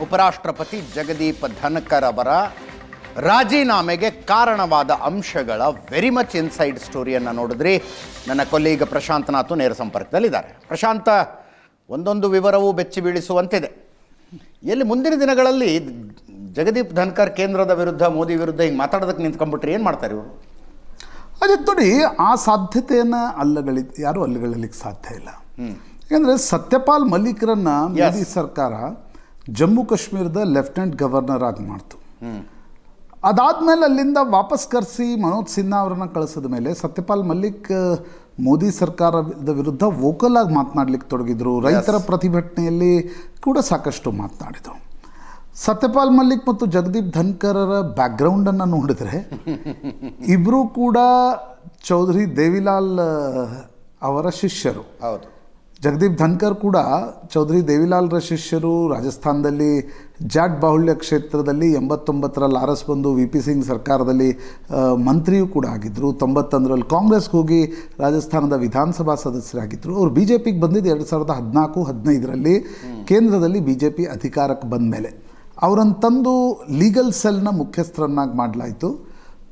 ಉಪರಾಷ್ಟ್ರಪತಿ ಜಗದೀಪ್ ಧನ್ಕರ್ ಅವರ ರಾಜೀನಾಮೆಗೆ ಕಾರಣವಾದ ಅಂಶಗಳ ವೆರಿ ಮಚ್ ಇನ್ಸೈಡ್ ಸ್ಟೋರಿಯನ್ನು ನೋಡಿದ್ರಿ. ನನ್ನ ಕೊಲ್ಲೀಗ ಪ್ರಶಾಂತನಾಥು ನೇರ ಸಂಪರ್ಕದಲ್ಲಿದ್ದಾರೆ. ಪ್ರಶಾಂತ ಒಂದೊಂದು ವಿವರವೂ ಬೆಚ್ಚಿ ಬೀಳಿಸುವಂತಿದೆ. ಎಲ್ಲಿ ಮುಂದಿನ ದಿನಗಳಲ್ಲಿ ಜಗದೀಪ್ ಧನ್ಕರ್ ಕೇಂದ್ರದ ವಿರುದ್ಧ ಮೋದಿ ವಿರುದ್ಧ ಹಿಂಗೆ ಮಾತಾಡೋದಕ್ಕೆ ನಿಂತ್ಕೊಂಡ್ಬಿಟ್ರೆ ಏನು ಮಾಡ್ತಾರೆ ಇವರು? ಅದೇ ನೋಡಿ ಆ ಸಾಧ್ಯತೆಯನ್ನು ಅಲ್ಲಗಳಿ ಯಾರೂ ಅಲ್ಲಗಳಲಿಕ್ಕೆ ಸಾಧ್ಯ ಇಲ್ಲ. ಯಾಕಂದರೆ ಸತ್ಯಪಾಲ್ ಮಲ್ಲಿಕರನ್ನ ಮೋದಿ ಸರ್ಕಾರ ಜಮ್ಮು ಕಾಶ್ಮೀರದ ಲೆಫ್ಟಿನೆಂಟ್ ಗವರ್ನರ್ ಆಗಿ ಮಾಡ್ತು. ಅದಾದಮೇಲೆ ಅಲ್ಲಿಂದ ವಾಪಸ್ ಕರೆಸಿ ಮನೋಜ್ ಸಿನ್ಹಾ ಅವರನ್ನು ಕಳಿಸಿದ ಮೇಲೆ ಸತ್ಯಪಾಲ್ ಮಲ್ಲಿಕ್ ಮೋದಿ ಸರ್ಕಾರದ ವಿರುದ್ಧ ವೋಕಲ್ ಆಗಿ ಮಾತನಾಡಲಿಕ್ಕೆ ತೊಡಗಿದ್ರು. ರೈತರ ಪ್ರತಿಭಟನೆಯಲ್ಲಿ ಕೂಡ ಸಾಕಷ್ಟು ಮಾತನಾಡಿದರು. ಸತ್ಯಪಾಲ್ ಮಲ್ಲಿಕ್ ಮತ್ತು ಜಗದೀಪ್ ಧನ್ಕರರ ಬ್ಯಾಕ್ಗ್ರೌಂಡನ್ನು ನೋಡಿದರೆ ಇಬ್ಬರೂ ಕೂಡ ಚೌಧರಿ ದೇವಿಲಾಲ್ ಅವರ ಶಿಷ್ಯರು. ಹೌದು. ಜಗದೀಪ್ ಧನ್ಕರ್ ಕೂಡ ಚೌಧರಿ ದೇವಿಲಾಲ್ರ ಶಿಷ್ಯರು ರಾಜಸ್ಥಾನದಲ್ಲಿ ಜಾಟ್ ಬಾಹುಳ್ಯ ಕ್ಷೇತ್ರದಲ್ಲಿ ಎಂಬತ್ತೊಂಬತ್ತರಲ್ಲಿ ಆರ್ ಎಸ್ ಬಂದು ವಿ ಪಿ ಸಿಂಗ್ ಸರ್ಕಾರದಲ್ಲಿ ಮಂತ್ರಿಯೂ ಕೂಡ ಆಗಿದ್ದರು ತೊಂಬತ್ತೊಂದರಲ್ಲಿ ಕಾಂಗ್ರೆಸ್ಗೆ ಹೋಗಿ ರಾಜಸ್ಥಾನದ ವಿಧಾನಸಭಾ ಸದಸ್ಯರಾಗಿದ್ದರು ಅವರು ಬಿ ಜೆ ಪಿಗೆ ಬಂದಿದ್ದು ಎರಡು ಸಾವಿರದ ಹದಿನಾಲ್ಕು ಹದಿನೈದರಲ್ಲಿ. ಕೇಂದ್ರದಲ್ಲಿ ಬಿ ಜೆ ಪಿ ಅಧಿಕಾರಕ್ಕೆ ಬಂದ ಮೇಲೆ ಅವರನ್ನು ತಂದು ಲೀಗಲ್ ಸೆಲ್ನ ಮುಖ್ಯಸ್ಥರನ್ನಾಗಿ ಮಾಡಲಾಯಿತು.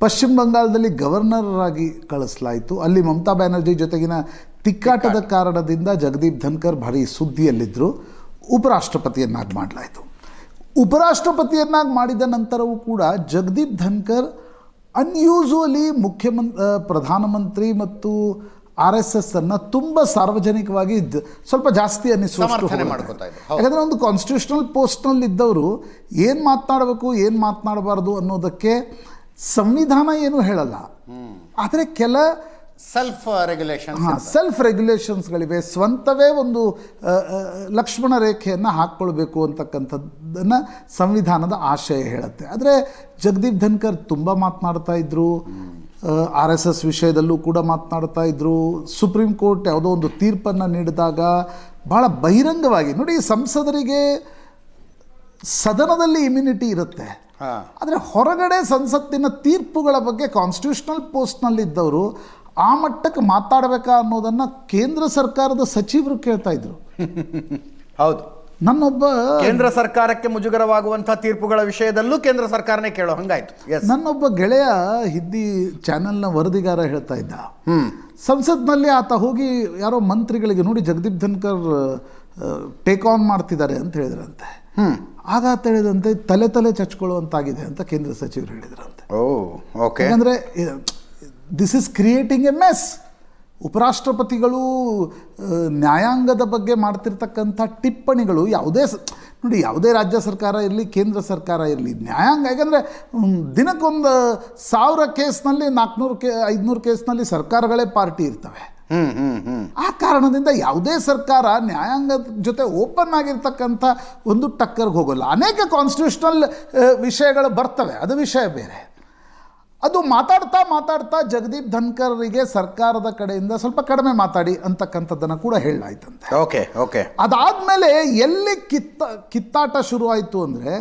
ಪಶ್ಚಿಮ ಬಂಗಾಳದಲ್ಲಿ ಗವರ್ನರ್ ಆಗಿ ಕಳಿಸಲಾಯಿತು. ಅಲ್ಲಿ ಮಮತಾ ಬ್ಯಾನರ್ಜಿ ಜೊತೆಗಿನ ತಿಕ್ಕಾಟದ ಕಾರಣದಿಂದ ಜಗದೀಪ್ ಧನ್ಕರ್ ಭಾರಿ ಸುದ್ದಿಯಲ್ಲಿದ್ದರು ಉಪರಾಷ್ಟ್ರಪತಿಯನ್ನಾಗಿ ಮಾಡಲಾಯಿತು. ಉಪರಾಷ್ಟ್ರಪತಿಯನ್ನಾಗಿ ಮಾಡಿದ ನಂತರವೂ ಕೂಡ ಜಗದೀಪ್ ಧನ್ಕರ್ ಅನ್ಯೂಸುವಲಿ ಮುಖ್ಯಮಂತ್ ಆ, ಪ್ರಧಾನಮಂತ್ರಿ ಮತ್ತು ಆರ್ ಎಸ್ ಎಸ್ ಅನ್ನು ತುಂಬ ಸಾರ್ವಜನಿಕವಾಗಿ ಸ್ವಲ್ಪ ಜಾಸ್ತಿ ಅನ್ನಿಸುವಷ್ಟು. ಯಾಕಂದರೆ ಒಂದು ಕಾನ್ಸ್ಟಿಟ್ಯೂಷನಲ್ ಪೋಸ್ಟ್ನಲ್ಲಿ ಇದ್ದವರು ಏನು ಮಾತನಾಡಬೇಕು ಏನು ಮಾತನಾಡಬಾರದು ಅನ್ನೋದಕ್ಕೆ ಸಂವಿಧಾನ ಏನು ಹೇಳಲ್ಲ. ಆದರೆ ಕೆಲ ಸೆಲ್ಫ್ ರೆಗ್ಯುಲೇಷನ್ ಹಾಂ ಸೆಲ್ಫ್ ರೆಗ್ಯುಲೇಷನ್ಸ್ಗಳಿವೆ ಸ್ವಂತವೇ ಒಂದು ಲಕ್ಷ್ಮಣ ರೇಖೆಯನ್ನು ಹಾಕ್ಕೊಳ್ಬೇಕು ಅಂತಕ್ಕಂಥದ್ದನ್ನು ಸಂವಿಧಾನದ ಆಶಯ ಹೇಳುತ್ತೆ. ಆದರೆ ಜಗದೀಪ್ ಧನ್ಕರ್ ತುಂಬ ಮಾತನಾಡ್ತಾ ಇದ್ರು. ಆರ್ ಎಸ್ ಎಸ್ ವಿಷಯದಲ್ಲೂ ಕೂಡ ಮಾತನಾಡ್ತಾ ಇದ್ರು. ಸುಪ್ರೀಂ ಕೋರ್ಟ್ ಯಾವುದೋ ಒಂದು ತೀರ್ಪನ್ನು ನೀಡಿದಾಗ ಭಾಳ ಬಹಿರಂಗವಾಗಿ ನೋಡಿ ಸಂಸದರಿಗೆ ಸದನದಲ್ಲಿ ಇಮ್ಯುನಿಟಿ ಇರುತ್ತೆ. ಆದರೆ ಹೊರಗಡೆ ಸಂಸತ್ತಿನ ತೀರ್ಪುಗಳ ಬಗ್ಗೆ ಕಾನ್ಸ್ಟಿಟ್ಯೂಷನಲ್ ಪೋಸ್ಟ್ನಲ್ಲಿದ್ದವರು ಆ ಮಟ್ಟಕ್ಕೆ ಮಾತಾಡಬೇಕಾ ಅನ್ನೋದನ್ನು ಕೇಂದ್ರ ಸರ್ಕಾರದ ಸಚಿವರು ಕೇಳ್ತಾ ಇದ್ರು. ಹೌದು. ನನ್ನೊಬ್ಬ ಕೇಂದ್ರ ಸರ್ಕಾರಕ್ಕೆ ಮುಜುಗರವಾಗುವಂತಹ ತೀರ್ಪುಗಳ ವಿಷಯದಲ್ಲೂ ಕೇಂದ್ರ ಸರ್ಕಾರನೇ ಕೇಳೋ ಹಂಗಾಯ್ತು. ಎಸ್ ನನ್ನೊಬ್ಬ ಗೆಳೆಯ ಹಿಂದಿ ಚಾನೆಲ್ನ ವರದಿಗಾರ ಹೇಳ್ತಾ ಇದ್ದ. ಸಂಸತ್ನಲ್ಲಿ ಆತ ಹೋಗಿ ಯಾರೋ ಮಂತ್ರಿಗಳಿಗೆ ನೋಡಿ ಜಗದೀಪ್ ಧನ್ಕರ್ ಟೇಕ್ ಆನ್ ಮಾಡ್ತಿದ್ದಾರೆ ಅಂತ ಹೇಳಿದ್ರಂತೆ. ಆಗ ಆತ ಹೇಳಿದಂತೆ ತಲೆ ತಲೆ ಚಚ್ಕೊಳ್ಳುವಂತಾಗಿದೆ ಅಂತ ಕೇಂದ್ರ ಸಚಿವರು ಹೇಳಿದ್ರಂತೆ. Oh okay. ಯಾಕಂದರೆ this is creating a mess ಉಪರಾಷ್ಟ್ರಪತಿಗಳು ನ್ಯಾಯಾಂಗದ ಬಗ್ಗೆ ಮಾಡ್ತಿರ್ತಕ್ಕಂಥ ಟಿಪ್ಪಣಿಗಳು ಯಾವುದೇ ಸ- ನೋಡಿ ಯಾವುದೇ ರಾಜ್ಯ ಸರ್ಕಾರ ಇರಲಿ ಕೇಂದ್ರ ಸರ್ಕಾರ ಇರಲಿ ನ್ಯಾಯಾಂಗ ಯಾಕಂದರೆ ದಿನಕ್ಕೊಂದು ಸಾವಿರ ಕೇಸ್ನಲ್ಲಿ ನಾಲ್ಕುನೂರು ಕೇ ಐದುನೂರು ಕೇಸ್ನಲ್ಲಿ ಸರ್ಕಾರಗಳೇ ಪಾರ್ಟಿ ಇರ್ತವೆ. ಆ ಕಾರಣದಿಂದ ಯಾವುದೇ ಸರ್ಕಾರ ನ್ಯಾಯಾಂಗದ ಜೊತೆ ಓಪನ್ ಆಗಿರ್ತಕ್ಕಂಥ ಒಂದು ಟಕ್ಕರ್ಗೆ ಹೋಗೋಲ್ಲ. ಅನೇಕ ಕಾನ್ಸ್ಟಿಟ್ಯೂಷನಲ್ ವಿಷಯಗಳು ಬರ್ತವೆ. ಅದು ವಿಷಯ ಬೇರೆ. ಅದು ಮಾತಾಡ್ತಾ ಮಾತಾಡ್ತಾ ಜಗದೀಪ್ ಧನ್ಕರ್ರಿಗೆ ಸರ್ಕಾರದ ಕಡೆಯಿಂದ ಸ್ವಲ್ಪ ಕಡಿಮೆ ಮಾತಾಡಿ ಅಂತಕ್ಕಂಥದ್ದನ್ನು ಕೂಡ ಹೇಳಲಾಯ್ತಂತೆ. Okay okay. ಅದಾದಮೇಲೆ ಎಲ್ಲಿ ಕಿತ್ತ ಕಿತ್ತಾಟ ಶುರುವಾಯಿತು ಅಂದರೆ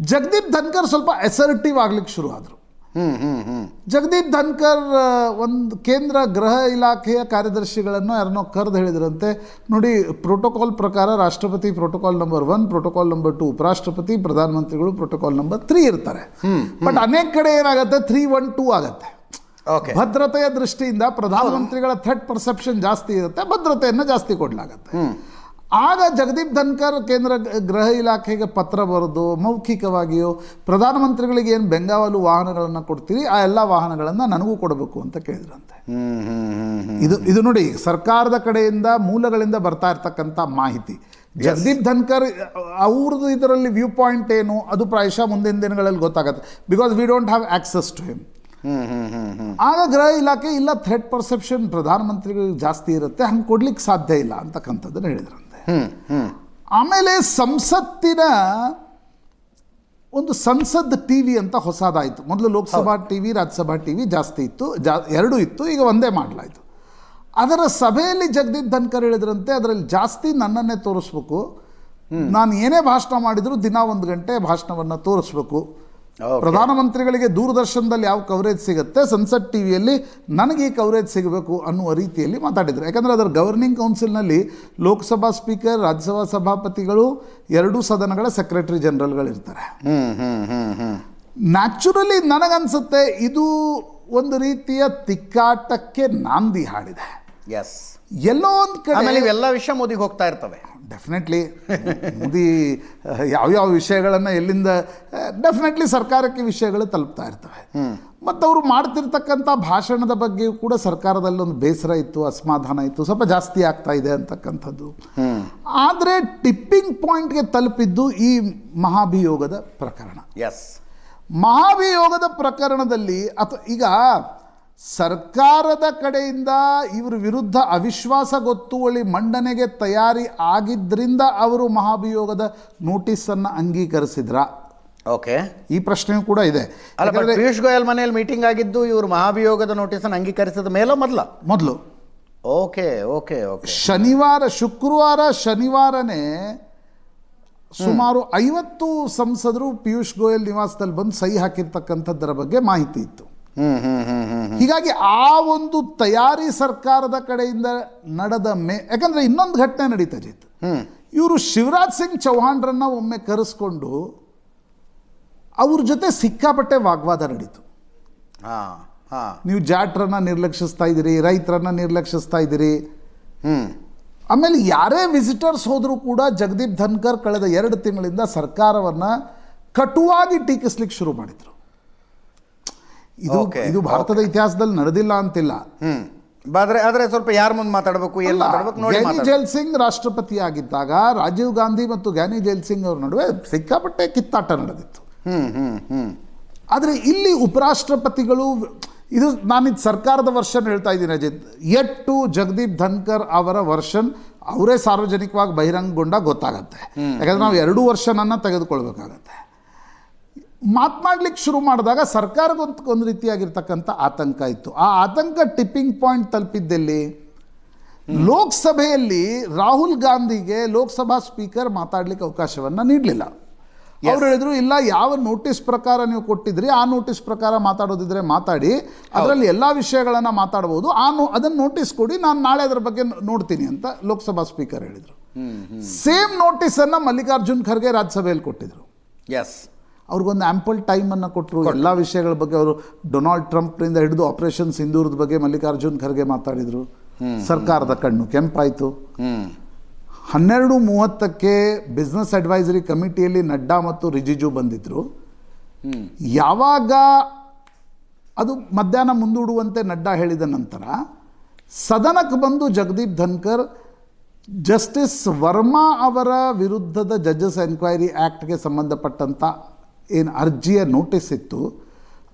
ಜಗದೀಪ್ ಧನ್ಕರ್ ಸ್ವಲ್ಪ ಅಸರ್ಟಿವ್ ಆಗ್ಲಿಕ್ಕೆ ಶುರು ಆದರು ಜಗದೀಪ್ ಧನ್ಕರ್ ಒಂದು ಕೇಂದ್ರ ಗೃಹ ಇಲಾಖೆಯ ಕಾರ್ಯದರ್ಶಿಗಳನ್ನು ಯಾರನ್ನೋ ಕರೆದು ಹೇಳಿದ್ರಂತೆ. ನೋಡಿ ಪ್ರೋಟೋಕಾಲ್ ಪ್ರಕಾರ ರಾಷ್ಟ್ರಪತಿ protocol number one protocol number two ಉಪರಾಷ್ಟ್ರಪತಿ ಪ್ರಧಾನಮಂತ್ರಿಗಳು ಪ್ರೋಟೋಕಾಲ್ ನಂಬರ್ ತ್ರೀ ಇರ್ತಾರೆ. ಬಟ್ ಅನೇಕ ಕಡೆ ಏನಾಗುತ್ತೆ? ತ್ರೀ ಒನ್ ಟೂ ಆಗುತ್ತೆ. ಓಕೆ ಭದ್ರತೆಯ ದೃಷ್ಟಿಯಿಂದ ಪ್ರಧಾನಮಂತ್ರಿಗಳ ಥ್ರೆಟ್ ಪರ್ಸೆಪ್ಷನ್ ಜಾಸ್ತಿ ಇರುತ್ತೆ ಭದ್ರತೆಯನ್ನು ಜಾಸ್ತಿ ಕೊಡಲಾಗುತ್ತೆ. ಆಗ ಜಗದೀಪ್ ಧನ್ಕರ್ ಕೇಂದ್ರ ಗೃಹ ಇಲಾಖೆಗೆ ಪತ್ರ ಬರೆದು ಮೌಖಿಕವಾಗಿಯೋ ಪ್ರಧಾನಮಂತ್ರಿಗಳಿಗೆ ಏನು ಬೆಂಗಾವಲು ವಾಹನಗಳನ್ನು ಕೊಡ್ತೀರಿ ಆ ಎಲ್ಲ ವಾಹನಗಳನ್ನು ನನಗೂ ಕೊಡಬೇಕು ಅಂತ ಕೇಳಿದ್ರಂತೆ. ಇದು ಇದು ನೋಡಿ ಸರ್ಕಾರದ ಕಡೆಯಿಂದ ಮೂಲಗಳಿಂದ ಬರ್ತಾ ಇರ್ತಕ್ಕಂಥ ಮಾಹಿತಿ. ಜಗದೀಪ್ ಧನ್ಕರ್ ಅವ್ರದ್ದು ಇದರಲ್ಲಿ ವ್ಯೂ ಪಾಯಿಂಟ್ ಏನು ಅದು ಪ್ರಾಯಶಃ ಮುಂದಿನ ದಿನಗಳಲ್ಲಿ ಗೊತ್ತಾಗುತ್ತೆ. Because we don't have access to him ಆಗ ಗೃಹ ಇಲಾಖೆ ಇಲ್ಲ ಥ್ರೆಟ್ ಪರ್ಸೆಪ್ಷನ್ ಪ್ರಧಾನಮಂತ್ರಿಗಳಿಗೆ ಜಾಸ್ತಿ ಇರುತ್ತೆ ಹಂಗೆ ಕೊಡ್ಲಿಕ್ಕೆ ಸಾಧ್ಯ ಇಲ್ಲ ಅಂತಕ್ಕಂಥದ್ದನ್ನು ಹೇಳಿದ್ರಂತೆ. ಆಮೇಲೆ ಸಂಸತ್ತಿನ ಒಂದು ಸಂಸದ್ ಟಿ ವಿ ಅಂತ ಹೊಸದಾಯಿತು. ಮೊದಲು Lok Sabha T V Rajya Sabha T V ಜಾಸ್ತಿ ಇತ್ತು ಜಾ ಎರಡೂ ಇತ್ತು ಈಗ ಒಂದೇ ಮಾಡಲಾಯಿತು. ಅದರ ಸಭೆಯಲ್ಲಿ ಜಗದೀಪ್ ಧನ್ಕರ್ ಹೇಳಿದ್ರಂತೆ ಅದರಲ್ಲಿ ಜಾಸ್ತಿ ನನ್ನನ್ನೇ ತೋರಿಸ್ಬೇಕು. ನಾನು ಏನೇ ಭಾಷಣ ಮಾಡಿದರೂ ದಿನ ಒಂದು ಗಂಟೆ ಭಾಷಣವನ್ನು ತೋರಿಸ್ಬೇಕು. ಪ್ರಧಾನಮಂತ್ರಿಗಳಿಗೆ ದೂರದರ್ಶನದಲ್ಲಿ ಯಾವ ಕವರೇಜ್ ಸಿಗುತ್ತೆ? ಸನ್ಸೆಟ್ ಟಿವಿಯಲ್ಲಿ ನನಗೆ ಈ ಕವರೇಜ್ ಸಿಗಬೇಕು ಅನ್ನುವ ರೀತಿಯಲ್ಲಿ ಮಾತಾಡಿದರು. ಯಾಕಂದರೆ ಅದರ ಗವರ್ನಿಂಗ್ ಕೌನ್ಸಿಲ್ನಲ್ಲಿ ಲೋಕಸಭಾ ಸ್ಪೀಕರ್ ರಾಜ್ಯಸಭಾ ಸಭಾಪತಿಗಳು ಎರಡೂ ಸದನಗಳ ಸೆಕ್ರೆಟರಿ ಜನರಲ್ಗಳಿರ್ತಾರೆ ನ್ಯಾಚುರಲಿ ನನಗನ್ಸುತ್ತೆ ಇದು ಒಂದು ರೀತಿಯ ತಿಕ್ಕಾಟಕ್ಕೆ ನಾಂದಿ ಹಾಡಿದೆ. ಎಸ್ ಎಲ್ಲೋ ಒಂದು ಕಡೆ ಇವೆಲ್ಲ ವಿಷಯ ಮೋದಿಗೆ ಹೋಗ್ತಾ ಇರ್ತವೆ. ಡೆಫಿನೆಟ್ಲಿ ಮೋದಿ ಯಾವ್ಯಾವ ವಿಷಯಗಳನ್ನು ಎಲ್ಲಿಂದ ಡೆಫಿನೆಟ್ಲಿ ಸರ್ಕಾರಕ್ಕೆ ವಿಷಯಗಳು ತಲುಪ್ತಾ ಇರ್ತವೆ. ಮತ್ತು ಅವರು ಮಾಡ್ತಿರ್ತಕ್ಕಂಥ ಭಾಷಣದ ಬಗ್ಗೆಯೂ ಕೂಡ ಸರ್ಕಾರದಲ್ಲಿ ಒಂದು ಬೇಸರ ಇತ್ತು ಅಸಮಾಧಾನ ಇತ್ತು ಸ್ವಲ್ಪ ಜಾಸ್ತಿ ಆಗ್ತಾ ಇದೆ ಅಂತಕ್ಕಂಥದ್ದು. ಆದರೆ ಟಿಪ್ಪಿಂಗ್ ಪಾಯಿಂಟ್ಗೆ ತಲುಪಿದ್ದು ಈ ಮಹಾಭಿಯೋಗದ ಪ್ರಕರಣ. ಎಸ್ ಮಹಾಭಿಯೋಗದ ಪ್ರಕರಣದಲ್ಲಿ ಅಥವಾ ಈಗ ಸರ್ಕಾರದ ಕಡೆಯಿಂದ ಇವ್ರ ವಿರುದ್ಧ ಅವಿಶ್ವಾಸ ಗೊತ್ತುವಳಿ ಮಂಡನೆಗೆ ತಯಾರಿ ಆಗಿದ್ದರಿಂದ ಅವರು ಮಹಾಭಿಯೋಗದ ನೋಟಿಸನ್ನು ಅಂಗೀಕರಿಸಿದ್ರ. ಓಕೆ. ಈ ಪ್ರಶ್ನೆಯೂ ಕೂಡ ಇದೆ. ಪಿಯೂಷ್ ಗೋಯಲ್ ಮನೆಯಲ್ಲಿ ಮೀಟಿಂಗ್ ಆಗಿದ್ದು ಇವರು ಮಹಾಭಿಯೋಗದ ನೋಟಿಸನ್ನು ಅಂಗೀಕರಿಸಿದ ಮೇಲೆ ಮೊದಲ? ಮೊದಲು. Okay okay okay. ಶನಿವಾರ ಶುಕ್ರವಾರ ಶನಿವಾರನೇ ಸುಮಾರು ಐವತ್ತು ಸಂಸದರು ಪಿಯೂಷ್ ಗೋಯಲ್ ನಿವಾಸದಲ್ಲಿ ಬಂದು ಸಹಿ ಹಾಕಿರ್ತಕ್ಕಂಥದ್ದರ ಬಗ್ಗೆ ಮಾಹಿತಿ ಇತ್ತು. ಹೀಗಾಗಿ ಆ ಒಂದು ತಯಾರಿ ಸರ್ಕಾರದ ಕಡೆಯಿಂದ ನಡೆದ ಮೇ ಯಾಕಂದ್ರೆ ಇನ್ನೊಂದು ಘಟನೆ ನಡೀತಾ ಜಿತ್ ಇವರು ಶಿವರಾಜ್ ಸಿಂಗ್ ಚೌಹಾಣ್ರನ್ನ ಒಮ್ಮೆ ಕರೆಸ್ಕೊಂಡು ಅವ್ರ ಜೊತೆ ಸಿಕ್ಕಾಪಟ್ಟೆ ವಾಗ್ವಾದ ನಡೀತು. ಹಾ ಹಾ. ನೀವು ಜಾಟ್ರನ್ನ ನಿರ್ಲಕ್ಷಿಸ್ತಾ ಇದ್ದೀರಿ ರೈತರನ್ನ ನಿರ್ಲಕ್ಷಿಸ್ತಾ ಇದ್ದೀರಿ. ಹ್ಮ್. ಆಮೇಲೆ ಯಾರೇ ವಿಸಿಟರ್ಸ್ ಹೋದರೂ ಕೂಡ ಜಗದೀಪ್ ಧನ್ಕರ್ ಕಳೆದ ಎರಡು ತಿಂಗಳಿಂದ ಸರ್ಕಾರವನ್ನ ಕಟುವಾಗಿ ಟೀಕಿಸ್ಲಿಕ್ಕೆ ಶುರು ಮಾಡಿದ್ರು. ಇದು ಇದು ಭಾರತದ ಇತಿಹಾಸದಲ್ಲಿ ನಡೆದಿಲ್ಲ ಅಂತಿಲ್ಲ. ಆದ್ರೆ ಆದ್ರೆ ಸ್ವಲ್ಪ ಯಾರ ಮುಂದೆ ಮಾತಾಡಬೇಕು ಎಲ್ಲ ಮಾತಾಡಬೇಕು ನೋಡಿ ಗ್ಯಾನಿ ಜೈಲ್ ಸಿಂಗ್ ರಾಷ್ಟ್ರಪತಿ ಆಗಿದ್ದಾಗ ರಾಜೀವ್ ಗಾಂಧಿ ಮತ್ತು ಗ್ಯಾನಿ ಜೈಲ್ ಸಿಂಗ್ ಅವ್ರ ನಡುವೆ ಸಿಕ್ಕಾಪಟ್ಟೆ ಕಿತ್ತಾಟ ನಡೆದಿತ್ತು. ಆದ್ರೆ ಇಲ್ಲಿ ಉಪರಾಷ್ಟ್ರಪತಿಗಳು ಇದು ನಾನಿದು ಸರ್ಕಾರದ ವರ್ಷನ್ ಹೇಳ್ತಾ ಇದ್ದೀನಿ ಅಜಿತ್. ಎಟ್ಟು ಜಗದೀಪ್ ಧನ್ಕರ್ ಅವರ ವರ್ಷನ್ ಅವರೇ ಸಾರ್ವಜನಿಕವಾಗಿ ಬಹಿರಂಗಗೊಂಡ ಗೊತ್ತಾಗತ್ತೆ. ಯಾಕಂದ್ರೆ ನಾವು ಎರಡು ವರ್ಷನನ್ನು ತೆಗೆದುಕೊಳ್ಬೇಕಾಗತ್ತೆ. ಮಾತನಾಡ್ಲಿಕ್ಕೆ ಶುರು ಮಾಡಿದಾಗ ಸರ್ಕಾರಕ್ಕೊಂದು ಒಂದು ರೀತಿಯಾಗಿರ್ತಕ್ಕಂಥ ಆತಂಕ ಇತ್ತು. ಆ ಆತಂಕ ಟಿಪ್ಪಿಂಗ್ ಪಾಯಿಂಟ್ ತಲುಪಿದ್ದಲ್ಲಿ? ಲೋಕಸಭೆಯಲ್ಲಿ ರಾಹುಲ್ ಗಾಂಧಿಗೆ ಲೋಕಸಭಾ ಸ್ಪೀಕರ್ ಮಾತಾಡ್ಲಿಕ್ಕೆ ಅವಕಾಶವನ್ನು ನೀಡಲಿಲ್ಲ. ಅವ್ರು ಹೇಳಿದ್ರು ಇಲ್ಲ ಯಾವ ನೋಟಿಸ್ ಪ್ರಕಾರ ನೀವು ಕೊಟ್ಟಿದ್ರಿ ಆ ನೋಟಿಸ್ ಪ್ರಕಾರ ಮಾತಾಡೋದಿದ್ರೆ ಮಾತಾಡಿ. ಅದರಲ್ಲಿ ಎಲ್ಲ ವಿಷಯಗಳನ್ನು ಮಾತಾಡ್ಬೋದು. ಆ ನೋ ಅದನ್ನು ನೋಟಿಸ್ ಕೊಡಿ ನಾನು ನಾಳೆ ಅದರ ಬಗ್ಗೆ ನೋಡ್ತೀನಿ ಅಂತ ಲೋಕಸಭಾ ಸ್ಪೀಕರ್ ಹೇಳಿದರು. ಸೇಮ್ ನೋಟಿಸನ್ನು ಮಲ್ಲಿಕಾರ್ಜುನ್ ಖರ್ಗೆ ರಾಜ್ಯಸಭೆಯಲ್ಲಿ ಕೊಟ್ಟಿದ್ರು. ಎಸ್ ಅವ್ರಿಗೊಂದು ಆ್ಯಂಪಲ್ ಟೈಮನ್ನು ಕೊಟ್ಟರು ಎಲ್ಲ ವಿಷಯಗಳ ಬಗ್ಗೆ ಅವರು ಡೊನಾಲ್ಡ್ ಟ್ರಂಪ್ನಿಂದ ಹಿಡಿದು ಆಪರೇಷನ್ ಸಿಂಧೂರದ ಬಗ್ಗೆ ಮಲ್ಲಿಕಾರ್ಜುನ್ ಖರ್ಗೆ ಮಾತಾಡಿದರು. ಸರ್ಕಾರದ ಕಣ್ಣು ಕೆಂಪಾಯಿತು. ಹನ್ನೆರಡು ಮೂವತ್ತಕ್ಕೆ ಬಿಸ್ನೆಸ್ ಅಡ್ವೈಸರಿ ಕಮಿಟಿಯಲ್ಲಿ ನಡ್ಡಾ ಮತ್ತು ರಿಜಿಜು ಬಂದಿದ್ದರು ಯಾವಾಗ ಅದು ಮಧ್ಯಾಹ್ನ ಮುಂದೂಡುವಂತೆ ನಡ್ಡಾ ಹೇಳಿದ ನಂತರ ಸದನಕ್ಕೆ ಬಂದು ಜಗದೀಪ್ ಧನ್ಕರ್ ಜಸ್ಟಿಸ್ ವರ್ಮಾ ಅವರ ವಿರುದ್ಧದ ಜಡ್ಜಸ್ ಎನ್ಕ್ವೈರಿ ಆ್ಯಕ್ಟ್ಗೆ ಸಂಬಂಧಪಟ್ಟಂಥ ಏನು ಅರ್ಜಿಯ ನೋಟಿಸ್ ಇತ್ತು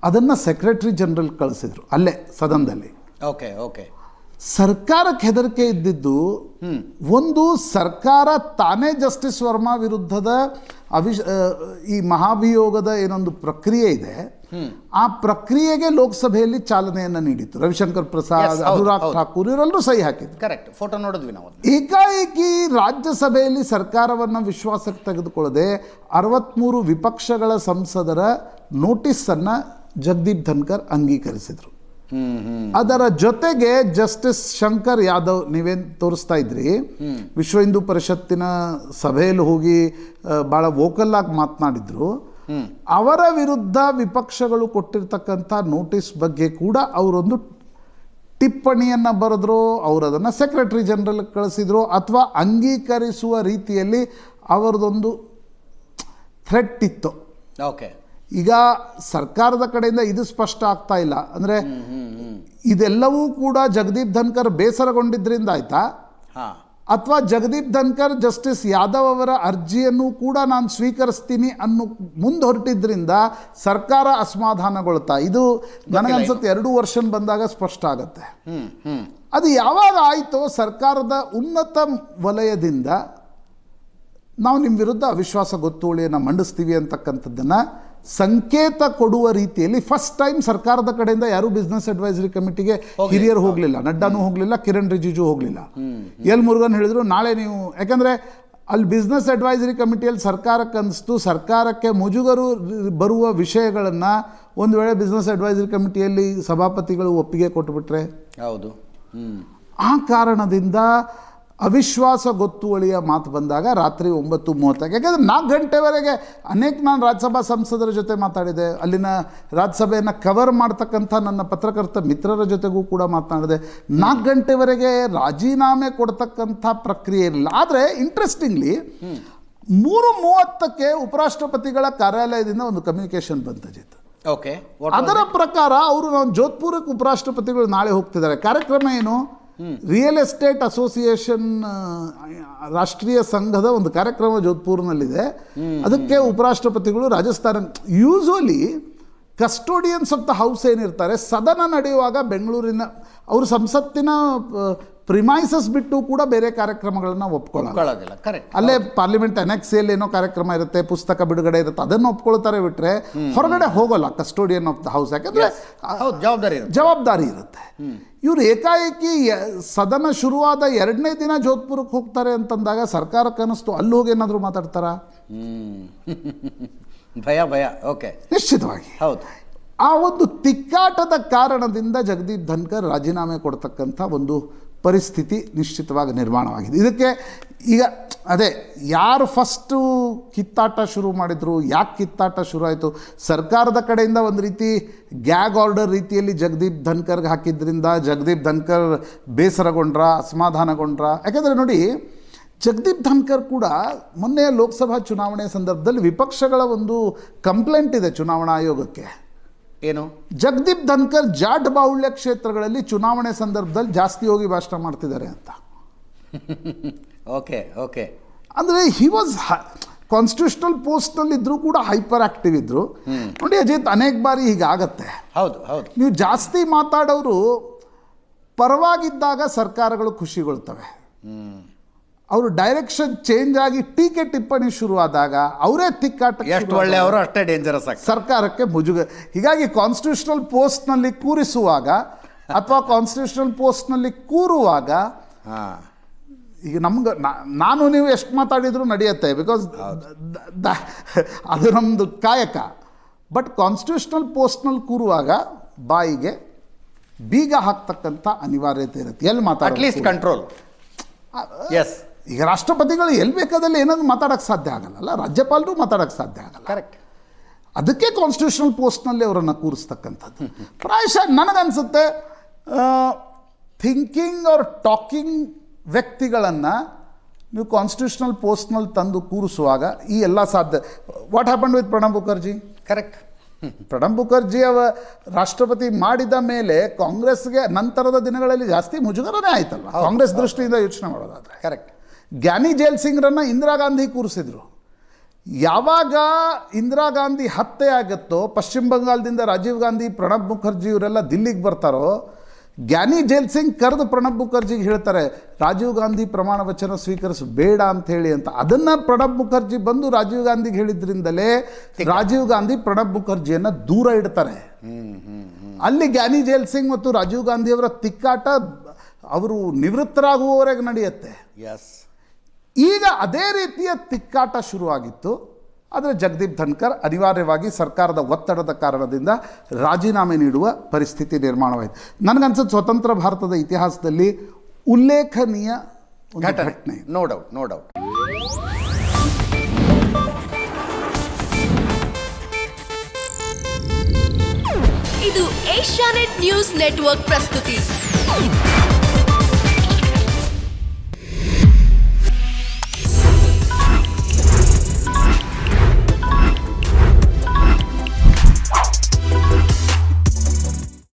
ಅದನ್ನು ಸೆಕ್ರೆಟರಿ ಜನರಲ್ ಕಳಿಸಿದ್ರು ಅಲ್ಲೇ ಸದನದಲ್ಲಿ. ಓಕೆ ಓಕೆ ಸರ್ಕಾರಕ್ಕೆ ಹೆದರಿಕೆ ಇದ್ದಿದ್ದು ಒಂದು ಸರ್ಕಾರ ತಾನೇ ಜಸ್ಟಿಸ್ ವರ್ಮಾ ವಿರುದ್ಧದ ಅವಿಶ್ ಈ ಮಹಾಭಿಯೋಗದ ಏನೊಂದು ಪ್ರಕ್ರಿಯೆ ಇದೆ ಆ ಪ್ರಕ್ರಿಯೆಗೆ ಲೋಕಸಭೆಯಲ್ಲಿ ಚಾಲನೆಯನ್ನು ನೀಡಿತ್ತು ರವಿಶಂಕರ್ ಪ್ರಸಾದ್ ಅನುರಾಗ್ ಠಾಕೂರ್ ಇವರೆಲ್ಲರೂ ಸಹಿ ಹಾಕಿದ್ರು. ಕರೆಕ್ಟ್ ಫೋಟೋ ನೋಡಿದ್ವಿ ನಾವು. ಏಕಾಏಕಿ ರಾಜ್ಯಸಭೆಯಲ್ಲಿ ಸರ್ಕಾರವನ್ನು ವಿಶ್ವಾಸಕ್ಕೆ ತೆಗೆದುಕೊಳ್ಳದೆ ಅರವತ್ಮೂರು ವಿಪಕ್ಷಗಳ ಸಂಸದರ ನೋಟಿಸನ್ನು ಜಗದೀಪ್ ಧನ್ಕರ್ ಅಂಗೀಕರಿಸಿದರು. ಅದರ ಜೊತೆಗೆ ಜಸ್ಟಿಸ್ ಶಂಕರ್ ಯಾದವ್ ನೀವೇನು ತೋರಿಸ್ತಾ ಇದ್ರಿ? ವಿಶ್ವ ಹಿಂದೂ ಪರಿಷತ್ತಿನ ಸಭೆಯಲ್ಲಿ ಹೋಗಿ ಬಹಳ ವೋಕಲ್ ಆಗಿ ಮಾತನಾಡಿದ್ರು. ಅವರ ವಿರುದ್ಧ ವಿಪಕ್ಷಗಳು ಕೊಟ್ಟಿರ್ತಕ್ಕಂಥ ನೋಟಿಸ್ ಬಗ್ಗೆ ಕೂಡ ಅವರೊಂದು ಟಿಪ್ಪಣಿಯನ್ನು ಬರೆದ್ರು, ಅವರು ಅದನ್ನು ಸೆಕ್ರೆಟರಿ ಜನರಲ್ ಕಳಿಸಿದ್ರು, ಅಥವಾ ಅಂಗೀಕರಿಸುವ ರೀತಿಯಲ್ಲಿ ಅವರದೊಂದು ಥ್ರೆಟ್ ಇತ್ತು. ಓಕೆ ಈಗ ಸರ್ಕಾರದ ಕಡೆಯಿಂದ ಇದು ಸ್ಪಷ್ಟ ಆಗ್ತಾ ಇಲ್ಲ. ಅಂದರೆ ಇದೆಲ್ಲವೂ ಕೂಡ ಜಗದೀಪ್ ಧನ್ಕರ್ ಬೇಸರಗೊಂಡಿದ್ದರಿಂದ ಆಯ್ತಾ? ಅಥವಾ ಜಗದೀಪ್ ಧನ್ಕರ್ ಜಸ್ಟಿಸ್ ಯಾದವ್ ಅವರ ಅರ್ಜಿಯನ್ನು ಕೂಡ ನಾನು ಸ್ವೀಕರಿಸ್ತೀನಿ ಅನ್ನೋ ಮುಂದೆ ಹೊರಟಿದ್ದರಿಂದ ಸರ್ಕಾರ ಅಸಮಾಧಾನಗೊಳ್ತಾ. ಇದು ನನಗನ್ಸುತ್ತೆ ಎರಡು ವರ್ಷ ಬಂದಾಗ ಸ್ಪಷ್ಟ ಆಗತ್ತೆ. ಅದು ಯಾವಾಗ ಆಯಿತೋ ಸರ್ಕಾರದ ಉನ್ನತ ವಲಯದಿಂದ ನಾವು ನಿಮ್ಮ ವಿರುದ್ಧ ಅವಿಶ್ವಾಸ ಗೊತ್ತುವಳಿಯನ್ನು ಮಂಡಿಸ್ತೀವಿ ಅಂತಕ್ಕಂಥದ್ದನ್ನು ಸಂಕೇತ ಕೊಡುವ ರೀತಿಯಲ್ಲಿ ಫಸ್ಟ್ ಟೈಮ್ ಸರ್ಕಾರದ ಕಡೆಯಿಂದ ಯಾರು ಬಿಸ್ನೆಸ್ ಅಡ್ವೈಸರಿ ಕಮಿಟಿಗೆ ಹಿರಿಯರು ಹೋಗಲಿಲ್ಲ. ನಡ್ಡಾನು ಹೋಗಲಿಲ್ಲ ಕಿರಣ್ ರಿಜಿಜು ಹೋಗಲಿಲ್ಲ. ಎಲ್ ಮುರುಗನ್ ಹೇಳಿದ್ರು ನಾಳೆ ನೀವು ಯಾಕಂದರೆ ಅಲ್ಲಿ ಬಿಸ್ನೆಸ್ ಅಡ್ವೈಸರಿ ಕಮಿಟಿಯಲ್ಲಿ ಸರ್ಕಾರಕ್ಕೆ ಅನಿಸ್ತು ಸರ್ಕಾರಕ್ಕೆ ಮುಜುಗರು ಬರುವ ವಿಷಯಗಳನ್ನು ಒಂದು ವೇಳೆ ಬಿಸ್ನೆಸ್ ಅಡ್ವೈಸರಿ ಕಮಿಟಿಯಲ್ಲಿ ಸಭಾಪತಿಗಳು ಒಪ್ಪಿಗೆ ಕೊಟ್ಟುಬಿಟ್ರೆ ಹೌದು. ಆ ಕಾರಣದಿಂದ ಅವಿಶ್ವಾಸ ಗೊತ್ತುವಳಿಯ ಮಾತು ಬಂದಾಗ ರಾತ್ರಿ ಒಂಬತ್ತು ಮೂವತ್ತಕ್ಕೆ. ಯಾಕೆಂದರೆ ನಾಲ್ಕು ಗಂಟೆವರೆಗೆ ಅನೇಕ ನಾನು ರಾಜ್ಯಸಭಾ ಸಂಸದರ ಜೊತೆ ಮಾತಾಡಿದೆ. ಅಲ್ಲಿನ ರಾಜ್ಯಸಭೆಯನ್ನು ಕವರ್ ಮಾಡ್ತಕ್ಕಂಥ ನನ್ನ ಪತ್ರಕರ್ತ ಮಿತ್ರರ ಜೊತೆಗೂ ಕೂಡ ಮಾತನಾಡಿದೆ. ನಾಲ್ಕು ಗಂಟೆವರೆಗೆ ರಾಜೀನಾಮೆ ಕೊಡ್ತಕ್ಕಂಥ ಪ್ರಕ್ರಿಯೆ ಇರಲಿಲ್ಲ. ಆದರೆ ಇಂಟ್ರೆಸ್ಟಿಂಗ್ಲಿ ಮೂರು ಮೂವತ್ತಕ್ಕೆ ಉಪರಾಷ್ಟ್ರಪತಿಗಳ ಕಾರ್ಯಾಲಯದಿಂದ ಒಂದು ಕಮ್ಯುನಿಕೇಷನ್ ಬಂದಿತ್ತು ಓಕೆ ಅದರ ಪ್ರಕಾರ ಅವರು ನಾವು ಜೋಧ್ಪುರಕ್ಕೆ ಉಪರಾಷ್ಟ್ರಪತಿಗಳು ನಾಳೆ ಹೋಗ್ತಿದ್ದಾರೆ. ಕಾರ್ಯಕ್ರಮ ಏನು? ರಿಯಲ್ ಎಸ್ಟೇಟ್ ಅಸೋಸಿಯೇಷನ್ ರಾಷ್ಟ್ರೀಯ ಸಂಘದ ಒಂದು ಕಾರ್ಯಕ್ರಮ ಜೋಧ್ಪುರ್ನಲ್ಲಿದೆ. ಅದಕ್ಕೆ ಉಪರಾಷ್ಟ್ರಪತಿಗಳು Rajasthan usually custodians of the house ಏನಿರ್ತಾರೆ ಸದನ ನಡೆಯುವಾಗ ಬೆಂಗಳೂರಿನ ಅವರು ಸಂಸತ್ತಿನ ಪ್ರಿಮೈಸಸ್ ಬಿಟ್ಟು ಕೂಡ ಬೇರೆ ಕಾರ್ಯಕ್ರಮಗಳನ್ನ ಒಪ್ಕೊಳ್ಳೋದಿಲ್ಲ. ಕರೆಕ್ಟ್ ಅಲ್ಲೇ ಪಾರ್ಲಿಮೆಂಟ್ ಅನೆಕ್ಸಿಯಲ್ಲಿ ಏನೋ ಕಾರ್ಯಕ್ರಮ ಇರುತ್ತೆ ಪುಸ್ತಕ ಬಿಡುಗಡೆ ಇರುತ್ತೆ ಅದನ್ನ ಒಪ್ಕೊಳ್ತಾರೆ ಬಿಟ್ರೆ ಹೊರಗಡೆ ಹೋಗೋಲ್ಲ ಕಸ್ಟೋಡಿಯನ್ ಆಫ್ ದ ಹೌಸ್ ಯಾಕಂದ್ರೆ ಜವಾಬ್ದಾರಿ ಇರುತ್ತೆ. ಜವಾಬ್ದಾರಿ ಇರುತ್ತೆ. ಇವ್ರು ಏಕಾಏಕಿ ಸದನ ಶುರುವಾದ ಎರಡನೇ ದಿನ ಜೋಧ್ಪುರಕ್ಕೆ ಹೋಗ್ತಾರೆ ಅಂತಂದಾಗ ಸರ್ಕಾರಕ್ಕೆ ಅನ್ನಿಸ್ತು ಅಲ್ಲಿ ಹೋಗಿ ಏನಾದರೂ ಮಾತಾಡ್ತಾರಾ? ಭಯ ಭಯ. ಓಕೆ ನಿಶ್ಚಿತವಾಗಿ. ಹೌದು. ಆ ಒಂದು ತಿಕ್ಕಾಟದ ಕಾರಣದಿಂದ ಜಗದೀಪ್ ಧನ್ಕರ್ ರಾಜೀನಾಮೆ ಕೊಡ್ತಕ್ಕಂಥ ಒಂದು ಪರಿಸ್ಥಿತಿ ನಿಶ್ಚಿತವಾಗಿ ನಿರ್ಮಾಣವಾಗಿದೆ. ಇದಕ್ಕೆ ಈಗ ಅದೇ ಯಾರು ಫಸ್ಟು ಕಿತ್ತಾಟ ಶುರು ಮಾಡಿದರು, ಯಾಕೆ ಕಿತ್ತಾಟ ಶುರು ಆಯಿತು? ಸರ್ಕಾರದ ಕಡೆಯಿಂದ ಒಂದು ರೀತಿ ಗ್ಯಾಗ್ ಆರ್ಡರ್ ರೀತಿಯಲ್ಲಿ ಜಗದೀಪ್ ಧನ್ಕರ್ಗೆ ಹಾಕಿದ್ರಿಂದ ಜಗದೀಪ್ ಧನ್ಕರ್ ಬೇಸರಗೊಂಡ್ರ, ಅಸಮಾಧಾನಗೊಂಡ್ರ. ಯಾಕೆಂದರೆ ನೋಡಿ, ಜಗದೀಪ್ ಧನ್ಕರ್ ಕೂಡ ಮೊನ್ನೆ ಲೋಕಸಭಾ ಚುನಾವಣೆ ಸಂದರ್ಭದಲ್ಲಿ ವಿಪಕ್ಷಗಳ ಒಂದು ಕಂಪ್ಲೇಂಟ್ ಇದೆ ಚುನಾವಣಾ ಆಯೋಗಕ್ಕೆ. ಏನು? ಜಗದೀಪ್ ಧನ್ಕರ್ ಜಾಟ್ ಬಾಹುಳ್ಯ ಕ್ಷೇತ್ರಗಳಲ್ಲಿ ಚುನಾವಣೆ ಸಂದರ್ಭದಲ್ಲಿ ಜಾಸ್ತಿ ಹೋಗಿ ಭಾಷಣ ಮಾಡ್ತಿದ್ದಾರೆ ಅಂತ. ಓಕೆ ಓಕೆ ಅಂದರೆ ಹಿ ವಾಸ್ ಕಾನ್ಸ್ಟಿಟ್ಯೂಷನಲ್ ಪೋಸ್ಟ್ನಲ್ಲಿ ಇದ್ರೂ ಕೂಡ ಹೈಪರ್ ಆಕ್ಟಿವ್ ಇದ್ರು. ನೋಡಿ ಅಜಿತ್ ಅನೇಕ ಬಾರಿ ಹೀಗಾಗತ್ತೆ ಹೌದು ಹೌದು. ನೀವು ಜಾಸ್ತಿ ಮಾತಾಡೋರು ಪರವಾಗಿದ್ದಾಗ ಸರ್ಕಾರಗಳು ಖುಷಿಗೊಳ್ತವೆ. ಅವರು ಡೈರೆಕ್ಷನ್ ಚೇಂಜ್ ಆಗಿ ಟೀಕೆ ಟಿಪ್ಪಣಿ ಶುರುವಾದಾಗ ಅವರೇ ತಿಕ್ಕಾಟ ಎಷ್ಟು ಒಳ್ಳೆಯವರು ಅಷ್ಟೇ ಡೇಂಜರಸ್ ಆಗಿ. ಸರ್ಕಾರಕ್ಕೆ ಮುಜುಗ ಹೀಗಾಗಿ ಕಾನ್ಸ್ಟಿಟ್ಯೂಷನಲ್ ಪೋಸ್ಟ್ನಲ್ಲಿ ಕೂರಿಸುವಾಗ ಅಥವಾ ಕಾನ್ಸ್ಟಿಟ್ಯೂಷನಲ್ ಪೋಸ್ಟ್ನಲ್ಲಿ ಕೂರುವಾಗ ಈಗ ನಮ್ಗೆ ನಾನು ನೀವು ಎಷ್ಟು ಮಾತಾಡಿದ್ರು ನಡೆಯುತ್ತೆ ಬಿಕಾಸ್ ಅದು ನಮ್ಮದು ಕಾಯಕ. ಬಟ್ ಕಾನ್ಸ್ಟಿಟ್ಯೂಷನಲ್ ಪೋಸ್ಟ್ನಲ್ಲಿ ಕೂರುವಾಗ ಬಾಯಿಗೆ ಬೀಗ ಹಾಕ್ತಕ್ಕಂಥ ಅನಿವಾರ್ಯತೆ ಇರುತ್ತೆ. ಎಲ್ಲಿ ಅಟ್ಲೀಸ್ಟ್ ಮಾತಾಡ ಕಂಟ್ರೋಲ್ ಎಸ್ ಈಗ ರಾಷ್ಟ್ರಪತಿಗಳು ಎಲ್ಲಿ ಬೇಕಾದಲ್ಲಿ ಏನಾದ್ರು ಮಾತಾಡೋಕ್ಕೆ ಸಾಧ್ಯ ಆಗಲ್ಲ ರಾಜ್ಯಪಾಲರು ಮಾತಾಡೋಕ್ಕೆ ಸಾಧ್ಯ ಆಗಲ್ಲ. ಕರೆಕ್ಟ್ ಅದಕ್ಕೆ ಕಾನ್ಸ್ಟಿಟ್ಯೂಷನಲ್ ಪೋಸ್ಟ್ನಲ್ಲಿ ಅವರನ್ನು ಕೂರಿಸ್ತಕ್ಕಂಥದ್ದು. ಪ್ರಾಯಶಃ ನನಗನ್ಸುತ್ತೆ ಥಿಂಕಿಂಗ್ ಅವ್ರ ಟಾಕಿಂಗ್ ವ್ಯಕ್ತಿಗಳನ್ನು ನೀವು ಕಾನ್ಸ್ಟಿಟ್ಯೂಷನಲ್ ಪೋಸ್ಟ್ನಲ್ಲಿ ತಂದು ಕೂರಿಸುವಾಗ ಈ ಎಲ್ಲ ಸಾಧ್ಯ what happen with Pranab Mukherjee correct Pranab Mukherjee ಅವ ರಾಷ್ಟ್ರಪತಿ ಮಾಡಿದ ಮೇಲೆ ಕಾಂಗ್ರೆಸ್ಗೆ ನಂತರದ ದಿನಗಳಲ್ಲಿ ಜಾಸ್ತಿ ಮುಜುಗರನೇ ಆಯ್ತಲ್ವ? ಕಾಂಗ್ರೆಸ್ ದೃಷ್ಟಿಯಿಂದ ಯೋಚನೆ ಮಾಡೋದಾದ್ರೆ. ಕರೆಕ್ಟ್ ಗ್ಯಾನಿ ಜೈಲ್ ಸಿಂಗ್ರನ್ನು ಇಂದಿರಾ ಗಾಂಧಿ ಕೂರಿಸಿದ್ರು. ಯಾವಾಗ ಇಂದಿರಾ ಗಾಂಧಿ ಹತ್ಯೆ ಆಗುತ್ತೋ, ಪಶ್ಚಿಮ ಬಂಗಾಳದಿಂದ ರಾಜೀವ್ ಗಾಂಧಿ, ಪ್ರಣಬ್ ಮುಖರ್ಜಿ ಇವರೆಲ್ಲ ದಿಲ್ಲಿಗೆ ಬರ್ತಾರೋ, ಜ್ಞಾನಿ ಜೈಲ್ ಸಿಂಗ್ ಕರೆದು ಪ್ರಣಬ್ ಮುಖರ್ಜಿಗೆ ಹೇಳ್ತಾರೆ, ರಾಜೀವ್ ಗಾಂಧಿ ಪ್ರಮಾಣ ವಚನ ಸ್ವೀಕರಿಸ ಬೇಡ ಅಂತ. ಅದನ್ನು ಪ್ರಣಬ್ ಮುಖರ್ಜಿ ಬಂದು ರಾಜೀವ್ ಗಾಂಧಿಗೆ ಹೇಳಿದ್ರಿಂದಲೇ ರಾಜೀವ್ ಗಾಂಧಿ ಪ್ರಣಬ್ ಮುಖರ್ಜಿಯನ್ನು ದೂರ ಇಡ್ತಾರೆ. ಅಲ್ಲಿ ಜ್ಞಾನಿ ಜೈಲ್ ಸಿಂಗ್ ಮತ್ತು ರಾಜೀವ್ ಗಾಂಧಿಯವರ ತಿಕ್ಕಾಟ ಅವರು ನಿವೃತ್ತರಾಗುವವರೆಗೆ ನಡೆಯುತ್ತೆ. ಎಸ್ ಈಗ ಅದೇ ರೀತಿಯ ತಿಕ್ಕಾಟ ಶುರುವಾಗಿತ್ತು. ಆದರೆ ಜಗದೀಪ್ ಧನ್ಕರ್ ಅನಿವಾರ್ಯವಾಗಿ ಸರ್ಕಾರದ ಒತ್ತಡದ ಕಾರಣದಿಂದ ರಾಜೀನಾಮೆ ನೀಡುವ ಪರಿಸ್ಥಿತಿ ನಿರ್ಮಾಣವಾಯಿತು. ನನಗನ್ಸುತ್ತೆ ಸ್ವತಂತ್ರ ಭಾರತದ ಇತಿಹಾಸದಲ್ಲಿ ಉಲ್ಲೇಖನೀಯ ಘಟನೆ. ನೋ ಡೌಟ್ ನೋ ಡೌಟ್ ಇದು ಏಷ್ಯಾನೆಟ್ ನ್ಯೂಸ್ ನೆಟ್ವರ್ಕ್ ಪ್ರಸ್ತುತಿ.